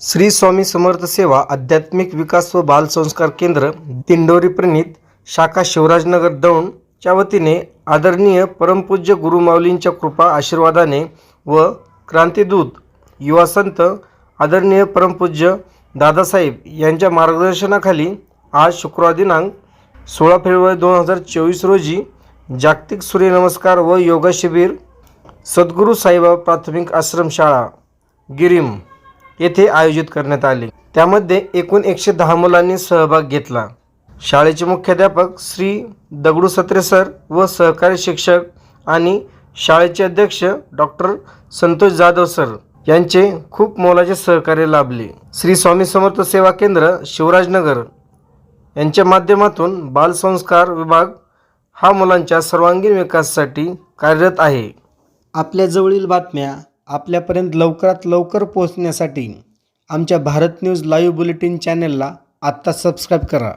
श्री स्वामी समर्थ सेवा आध्यात्मिक विकास व बालसंस्कार केंद्र दिंडोरी प्रणित शाखा शिवराजनगर दौंडच्या वतीने आदरणीय परमपूज्य गुरुमाऊलींच्या कृपा आशीर्वादाने व क्रांतीदूत युवा संत आदरणीय परमपूज्य दादासाहेब यांच्या मार्गदर्शनाखाली आज शुक्रवार दिनांक सोळा फेब्रुवारी दोन हजार चोवीस रोजी जागतिक सूर्यनमस्कार व योगा शिबिर सद्गुरू साईबा प्राथमिक आश्रमशाळा गिरीम. येथे आयोजित करण्यात आले. त्यामध्ये एकूण एकशे दहा मुलांनी सहभाग घेतला. शाळेचे मुख्याध्यापक श्री दगडू सत्रे सर व सहकारी शिक्षक आणि शाळेचे अध्यक्ष डॉक्टर संतोष जाधव सर यांचे खूप मोलाचे सहकार्य लाभले. श्री स्वामी समर्थ सेवा केंद्र शिवराजनगर यांच्या माध्यमातून बालसंस्कार विभाग हा मुलांच्या सर्वांगीण विकासासाठी कार्यरत आहे. आपल्याजवळील बातम्या आपल्यापर्यंत लवकरात लवकर पोहोचण्यासाठी आमच्या भारत न्यूज लाईव्ह बुलेटिन चॅनलला आत्ता सबस्क्राईब करा.